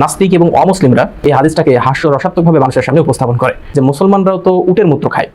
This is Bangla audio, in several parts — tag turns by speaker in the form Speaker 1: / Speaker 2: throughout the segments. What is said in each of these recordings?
Speaker 1: নাস্তিক এবং অমুসলিমরা এই হাদিসটাকে হাস্য রসাত্মকভাবে মানুষের সামনে উপস্থাপন করে যে মুসলমানরাও তো উটের মূত্র খায়।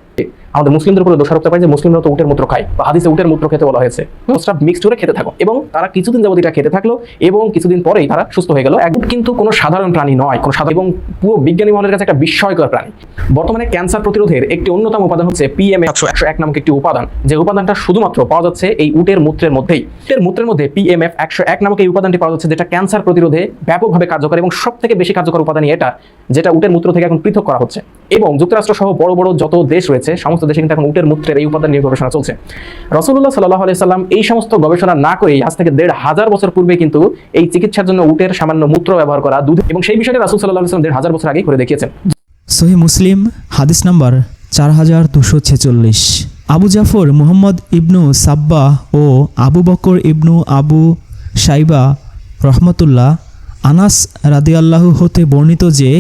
Speaker 1: আমাদের মুসলিমদের উপরে দোষারোপ পায় যে মুসলিমরা তো উটের মূত্র খায় বা হাদিসে উটের মূত্র খেতে বলা হয়েছে। প্রস্রাব মিক্সড করে খেতে থাকো। এবং তারা কিছুদিন যাবত এটা খেতে থাকল এবং কিছুদিন পরেই তারা সুস্থ হয়ে গেল। এক কিন্তু কোনো সাধারণ প্রাণী নয়, কোনো সাধারণ এবং পুরো বিজ্ঞানী মহলের কাছে একটা বিস্ময়কর প্রাণী। বর্তমানে ক্যান্সার প্রতিরোধের একটি অন্যতম উপাদান হচ্ছে পিএম একশো একশো এক নামক একটি উপাদান। যে উপাদানটা শুধুমাত্র পাওয়া যাচ্ছে এই উটের মূত্রের মধ্যেই। উটের মূত্রের মধ্যে পিএমএফ একশো এক নামক এই উপাদানটি পাওয়া যাচ্ছে যেটা ক্যান্সার প্রতিরোধে ব্যাপকভাবে কার্যকর এবং সব থেকে বেশি কার্যকর উপাদানই এটা, যেটা উটের মূত্র থেকে এখন পৃথক করা হচ্ছে। এবং যুক্তরাষ্ট্র সহ বড় বড় যত দেশ রয়েছে, সমস্ত দেশে কিন্তু এখন উটের মূত্রের এই উপাদান নিয়ে গবেষণা চলছে। রসুল্লাহ সাল্লাহ সাল্লাম এই সমস্ত গবেষণা না করেই আজ থেকে দেড় হাজার বছর পূর্বে কিন্তু এই চিকিৎসার জন্য উটের সামান্য মূত্র ব্যবহার করা, দুধ এবং সেই বিষয়টা রাসুল সাল্লাহ সাল্লাম দেড় হাজার বছর আগেই করে দেখিয়েছেন।
Speaker 2: সহি মুসলিম, হাদিস নাম্বার চার হাজার দুশো ছেচল্লিশ। আবু জাফর, মুহাম্মদ ইবনু সাব্বা ও আবু বকর ইবনু আবু সাইবা রহমতুল্লাহ আনাস রাদিয়াল্লাহু হতে বর্ণিত যে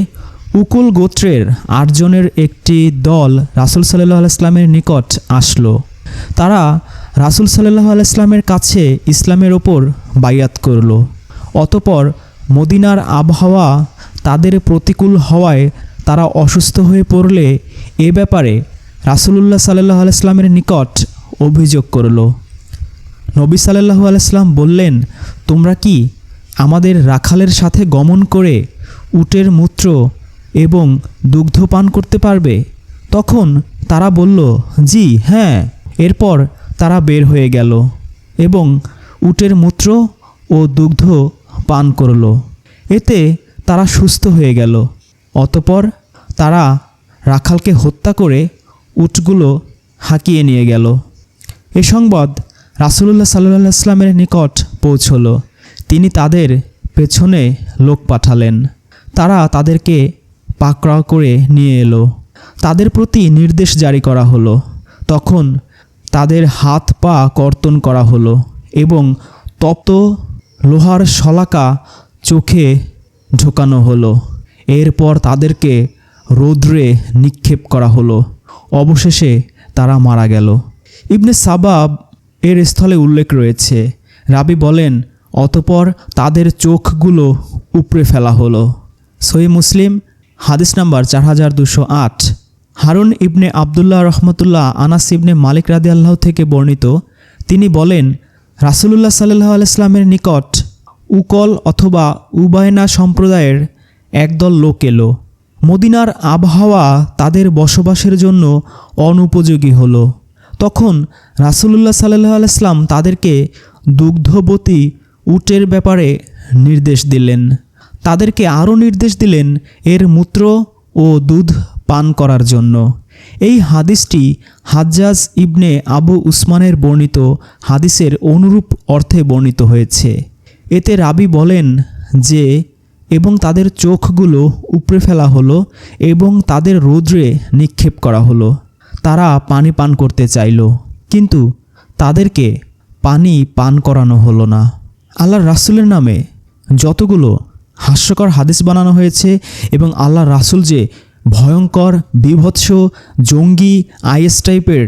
Speaker 2: উকুল গোত্রের আটজনের একটি দল রাসুল সাল্লাহ আলাইসলামের নিকট আসলো। তারা রাসুল সাল্লাহ আলাইসলামের কাছে ইসলামের ওপর বায়াত করল। অতপর মদিনার আবহাওয়া তাদের প্রতিকূল হওয়ায় তারা অসুস্থ হয়ে পড়লে এ ব্যাপারে রাসুলুল্লাহ সাল্লাহ আলাইসলামের নিকট অভিযোগ করল। নবী সাল্লাহু আলাইসলাম বললেন, তোমরা কি আমাদের রাখালের সাথে গমন করে উটের মূত্র এবং দুগ্ধ পান করতে পারবে? তখন তারা বলল, জি হ্যাঁ। এরপর তারা বের হয়ে গেল এবং উটের মূত্র ও দুগ্ধ পান করল। এতে তারা সুস্থ হয়ে গেল। অতপর তারা রাখালকে হত্যা করে উটগুলো হাঁকিয়ে নিয়ে গেল। এ সংবাদ রাসুলুল্লাহ সাল্লাহ আসলামের নিকট পৌঁছল। তিনি তাদের পেছনে লোক পাঠালেন। তারা তাদেরকে পাকড়াও করে নিয়ে এলো। তাদের প্রতি নির্দেশ জারি করা হলো। তখন তাদের হাত পা কর্তন করা হলো এবং তপ্ত লোহার শলাকা চোখে ঢোকানো হলো। এরপর তাদেরকে রৌদ্রে নিক্ষেপ করা হলো। অবশেষে তারা মারা গেল। ইবনে সাবাব এর স্থলে উল্লেখ রয়েছে। রাবি বলেন, অতপর তাদের চোখগুলো উপড়ে ফেলা হলো। সহি মুসলিম হাদিস নাম্বার চার হাজার দুশো আট। হারুন ইবনে আবদুল্লাহ রহমতুল্লাহ আনাস ইবনে মালিক রাদি আল্লাহ থেকে বর্ণিত। তিনি বলেন, রাসুলুল্লাহ সাল্লাহ আলাইসলামের নিকট উকল অথবা উবায়না সম্প্রদায়ের একদল লোক এলো। মদিনার আবহাওয়া তাদের বসবাসের জন্য অনুপযোগী হলো। তখন রাসুলুল্লাহ সাল্লাহ আলাইসলাম তাদেরকে দুগ্ধবতী উটের ব্যাপারে নির্দেশ দিলেন। তাদেরকে আরও নির্দেশ দিলেন এর মূত্র ও দুধ পান করার জন্য। এই হাদিসটি হাজ্জাজ ইবনে আবু উসমানের বর্ণিত হাদিসের অনুরূপ অর্থে বর্ণিত হয়েছে। এতে রাবি বলেন যে, এবং তাদের চোখগুলো উপড়ে ফেলা হলো এবং তাদের রৌদ্রে নিক্ষেপ করা হলো। তারা পানি পান করতে চাইল, কিন্তু তাদেরকে পানি পান করানো হলো না। আল্লাহর রাসুলের নামে যতগুলো হাস্যকর হাদিস বানানো হয়েছে এবং আল্লাহ রাসুল যে ভয়ঙ্কর, বিভৎস, জঙ্গি, আইএস টাইপের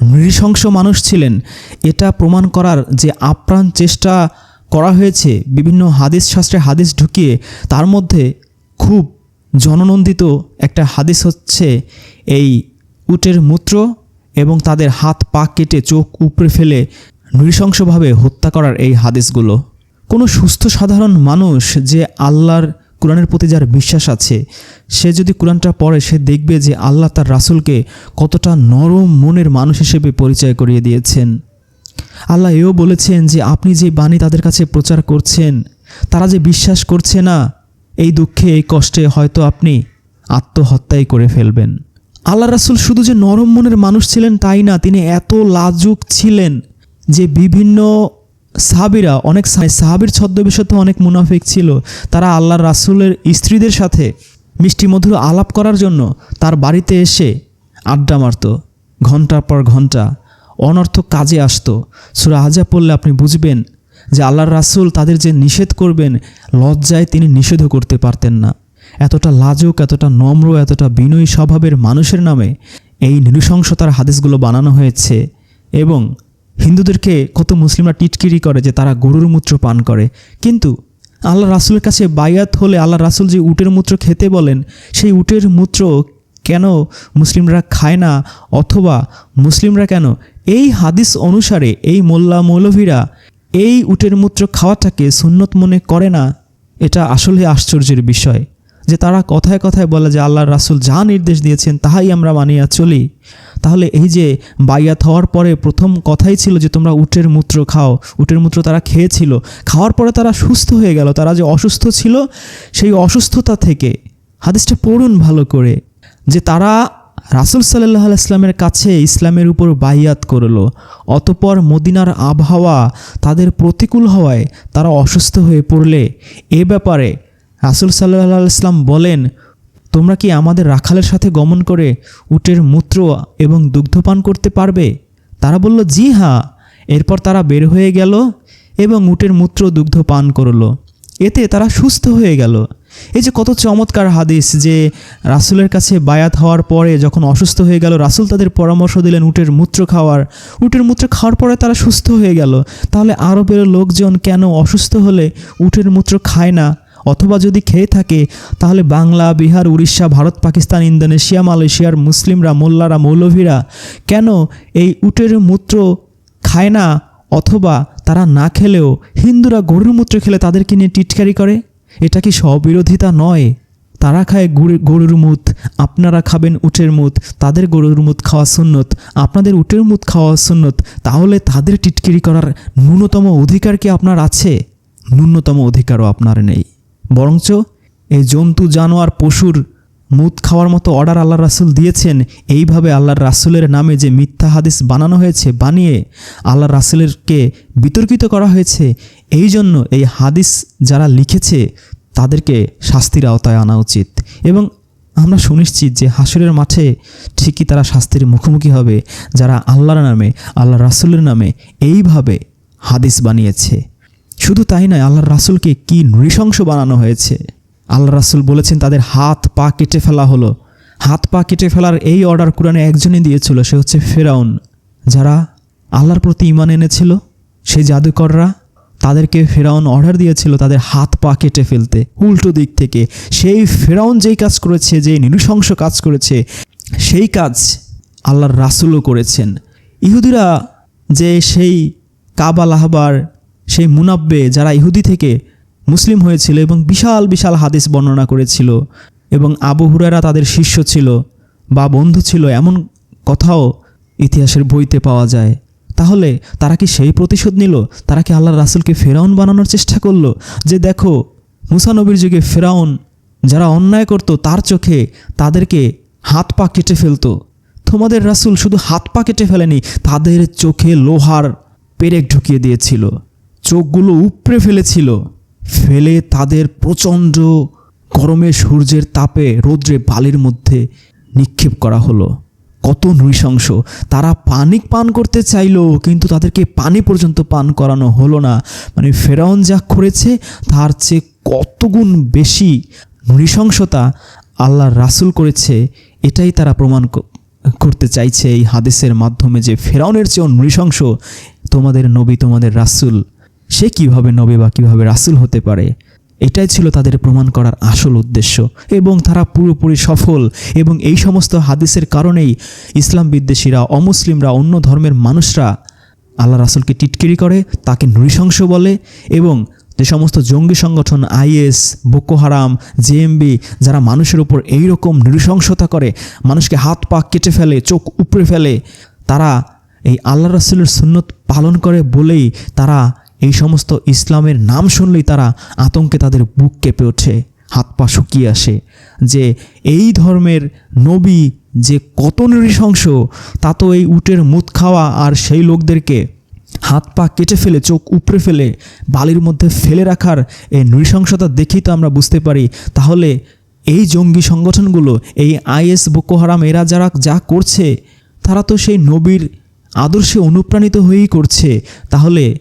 Speaker 2: নৃশংস মানুষ ছিলেন, এটা প্রমাণ করার যে আপ্রাণ চেষ্টা করা হয়েছে বিভিন্ন হাদিস শাস্ত্রে হাদিস ঢুকিয়ে, তার মধ্যে খুব জননন্দিত একটা হাদিস হচ্ছে এই উটের মূত্র এবং তাদের হাত পা কেটে চোখ উপড়ে ফেলে নৃশংসভাবে হত্যা করার এই হাদিসগুলো। কোনো সুস্থ সাধারণ মানুষ যে আল্লাহর কোরআনের প্রতি যার বিশ্বাস আছে, সে যদি কোরআনটা পড়ে, সে দেখবে যে আল্লাহ তার রাসুলকে কতটা নরম মনের মানুষ হিসেবে পরিচয় করিয়ে দিয়েছেন। আল্লাহ এও বলেছেন যে আপনি যে বাণী তাদের কাছে প্রচার করছেন, তারা যে বিশ্বাস করছে না, এই দুঃখে, এই কষ্টে হয়তো আপনি আত্মহত্যাই করে ফেলবেন। আল্লাহ রাসুল শুধু যে নরম মনের মানুষ ছিলেন তাই না, তিনি এত লাজুক ছিলেন যে বিভিন্ন সাহাবিরা অনেক সাহাবির ছদ্মবেশে তো অনেক মুনাফিক ছিল। তারা আল্লাহর রাসুলের স্ত্রীদের সাথে মিষ্টি মধুর আলাপ করার জন্য তার বাড়িতে এসে আড্ডা মারত। ঘণ্টার পর ঘণ্টা অনর্থক কাজে আসতো। সুরা হাজা পড়লে আপনি বুঝবেন যে আল্লাহর রাসুল তাদের যে নিষেধ করবেন, লজ্জায় তিনি নিষেধও করতে পারতেন না। এতটা লাজুক, এতটা নম্র, এতটা বিনয়ী স্বভাবের মানুষের নামে এই নৃশংসতার হাদিসগুলো বানানো হয়েছে এবং হিন্দুদেরকে কত মুসলিমরা টিটকিরি করে যে তারা গরুর মূত্র পান করে। কিন্তু আল্লাহ রাসুলের কাছে বায়াত হলে আল্লাহ রাসুল যে উটের মূত্র খেতে বলেন, সেই উটের মূত্র কেন মুসলিমরা খায় না অথবা মুসলিমরা কেন? এই হাদিস অনুসারে এই মোল্লা মৌলভীরা এই উটের মূত্র খাওয়াটাকে সুন্নত মনে করে না, এটা আসলে আশ্চর্যের বিষয়। যে তারা কথায় কথায় বলে যে আল্লাহর রাসুল যা নির্দেশ দিয়েছেন তাহাই আমরা মানিয়া চলি। তাহলে এই যে বাইয়াত হওয়ার পরে প্রথম কথাই ছিল যে তোমরা উটের মূত্র খাও। উটের মূত্র তারা খেয়েছিল। খাওয়ার পরে তারা সুস্থ হয়ে গেল। তারা যে অসুস্থ ছিল, সেই অসুস্থতা থেকে হাদিসটা পড়ুন ভালো করে। যে তারা রাসুল সাল্লাহ ইসলামের কাছে ইসলামের উপর বাইয়াত করল। অতপর মদিনার আবহাওয়া তাদের প্রতিকূল হওয়ায় তারা অসুস্থ হয়ে পড়লে। এ ব্যাপারে রাসুল সাল্লাহ ইসলাম বলেন তোমরা কি আমাদের রাখালের সাথে গমন করে উটের মূত্র এবং দুগ্ধপান করতে পারবে? তারা বলল, জি হ্যাঁ এরপর তারা বের হয়ে গেল এবং উটের মূত্র দুগ্ধ পান করল। এতে তারা সুস্থ হয়ে গেল। এই যে কত চমৎকার হাদিস যে রাসুলের কাছে বায়াত হওয়ার পরে যখন অসুস্থ হয়ে গেল, রাসুল তাদের পরামর্শ দিলেন উটের মূত্র খাওয়ার। উটের মূত্র খাওয়ার পরে তারা সুস্থ হয়ে গেল। তাহলে আরবের লোকজন কেন অসুস্থ হলে উটের মূত্র খায় না? অথবা যদি খেয়ে থাকে, তাহলে বাংলা, বিহার, উড়িষ্যা, ভারত, পাকিস্তান, ইন্দোনেশিয়া, মালয়েশিয়ার মুসলিমরা, মোল্লারা, মৌলভীরা কেন এই উটের মূত্র খায় না অথবা তারা না খেলেও হিন্দুরা গরুর মূত্র খেলে তাদেরকে নিয়ে টিটকারি করে? এটা কি স্ববিরোধিতা নয়? তারা খায় গরুর মুত, আপনারা খাবেন উটের মুত, তাদের গরুর মুত খাওয়া সুন্নত, আপনাদের উটের মুত খাওয়া সুন্নত, তাহলে তাদের টিটকিরি করার ন্যূনতম অধিকার কি আপনার আছে? ন্যূনতম অধিকারও আপনার নেই। বরঞ্চ এই জন্তু, জানোয়ার, পশুর মুদ খাওয়ার মতো অর্ডার আল্লাহ রাসুল দিয়েছেন, এইভাবে আল্লাহর রাসুলের নামে যে মিথ্যা হাদিস বানানো হয়েছে, বানিয়ে আল্লাহ রাসুলেরকে বিতর্কিত করা হয়েছে এই জন্য এই হাদিস যারা লিখেছে, তাদেরকে শাস্তির আওতায় আনা উচিত। এবং আমরা সুনিশ্চিত যে হাসুরের মাঠে ঠিকই তারা শাস্তির মুখোমুখি হবে, যারা আল্লাহর নামে আল্লাহ রাসুলের নামে এইভাবে হাদিস বানিয়েছে। শুধু তাই নয়, আল্লাহর রাসুলকে কি নৃশংস বানানো হয়েছে। আল্লাহ রাসুল বলেছেন, তাদের হাত পা কেটে ফেলা হলো। হাত পা কেটে ফেলার এই অর্ডার কোরআনে একজনই দিয়েছিল, সে হচ্ছে ফেরাউন। যারা আল্লাহর প্রতি ইমান এনেছিল, সেই জাদুকররা, তাদেরকে ফেরাউন অর্ডার দিয়েছিল তাদের হাত পা কেটে ফেলতে। উল্টো দিক থেকে, সেই ফেরাউন যেই কাজ করেছে যে নৃশংস কাজ করেছে, সেই কাজ আল্লাহর রাসুলও করেছেন। ইহুদিরা যে সেই কাবা লাহবার সেই মুনাব্বে যারা ইহুদি থেকে মুসলিম হয়েছিল এবং বিশাল বিশাল হাদিস বর্ণনা করেছিল এবং আবু হুরারা তাদের শিষ্য ছিল বা বন্ধু ছিল, এমন কথাও ইতিহাসের বইতে পাওয়া যায়। তাহলে তারা কি সেই প্রতিশোধ নিল? তারা কি আল্লাহ রাসুলকে ফেরাউন বানানোর চেষ্টা করল? যে দেখো মুসানবীর যুগে ফেরাউন যারা অন্যায় করত, তার চোখে তাদেরকে হাত পা কেটে ফেলতো। তোমাদের রাসুল শুধু হাত পা কেটে ফেলেনি, তাদের চোখে লোহার পেরেক ঢুকিয়ে দিয়েছিল। চোখগুলো উপড়ে ফেলেছিল। ফেলে তাদের প্রচণ্ড গরমে সূর্যের তাপে রৌদ্রে বালির মধ্যে নিক্ষেপ করা হলো। কত নৃশংস। তারা পানি পান করতে চাইলো, কিন্তু তাদেরকে পানি পর্যন্ত পান করানো হলো না। মানে ফেরাউন যা করেছে, তার চেয়ে কতগুণ বেশি নৃশংসতা আল্লাহর রাসুল করেছে, এটাই তারা প্রমাণ করতে চাইছে এই হাদিসের মাধ্যমে যে ফেরাউনের চেয়েও নৃশংস তোমাদের নবী, তোমাদের রাসুল। সে কীভাবে নবী বা কীভাবে রাসুল হতে পারে? এটাই ছিল তাদের প্রমাণ করার আসল উদ্দেশ্য। এবং তারা পুরোপুরি সফল। এবং এই সমস্ত হাদিসের কারণেই ইসলাম বিদ্বেষীরা, অমুসলিমরা, অন্য ধর্মের মানুষরা আল্লাহ রাসুলকে টিটকিরি করে, তাকে নৃশংস বলে এবং যে সমস্ত জঙ্গি সংগঠন, আইএস, বোকো হারাম, জেএমবি, যারা মানুষের উপর এইরকম নৃশংসতা করে, মানুষকে হাত পা কেটে ফেলে, চোখ উপড়ে ফেলে, তারা এই আল্লাহ রাসুলের সুন্নত পালন করে বলেই তারা এই সমস্ত ইসলামের নাম শুনলেই তারা আতঙ্কে তাদের বুক কেঁপে ওঠে, হাত পা শুকিয়ে আসে। যে এই ধর্মের নবী যে কত নৃশংস, তা তো এই উটের মুত খাওয়া আর সেই লোকদেরকে হাত পা কেটে ফেলে, চোখ উপড়ে ফেলে, বালির মধ্যে ফেলে রাখার এই নৃশংসতা দেখেই তো আমরা বুঝতে পারি। তাহলে এই জঙ্গি সংগঠনগুলো, এই আইএস, বোকো হারাম এরা যারা যা করছে, তারা তো সেই নবীর আদর্শে অনুপ্রাণিত হয়েই করছে। তাহলে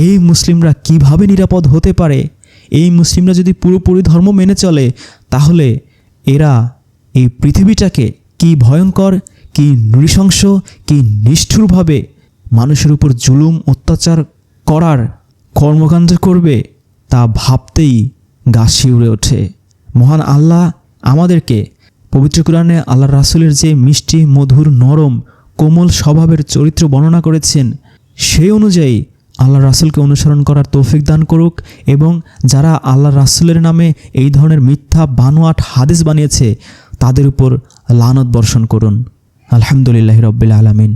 Speaker 2: এই মুসলিমরা কীভাবে নিরাপদ হতে পারে? এই মুসলিমরা যদি পুরোপুরি ধর্ম মেনে চলে, তাহলে এরা এই পৃথিবীটাকে কি ভয়ঙ্কর, কি নৃশংস, কি নিষ্ঠুরভাবে মানুষের উপর জুলুম, অত্যাচার করার কর্মকাণ্ড করবে তা ভাবতেই গা শিউরে ওঠে। মহান আল্লাহ আমাদেরকে পবিত্র কোরআনে আল্লাহ রাসুলের যে মিষ্টি, মধুর, নরম, কোমল স্বভাবের চরিত্র বর্ণনা করেছেন, সেই অনুযায়ী আল্লাহ রাসুলকে অনুসরণ করার তৌফিক দান করুক এবং যারা আল্লাহ রাসুলের নামে এই ধরনের মিথ্যা বানোয়াট হাদিস বানিয়েছে, তাদের উপর লানত বর্ষণ করুন। আলহামদুলিল্লাহ রব্বিল আলমিন।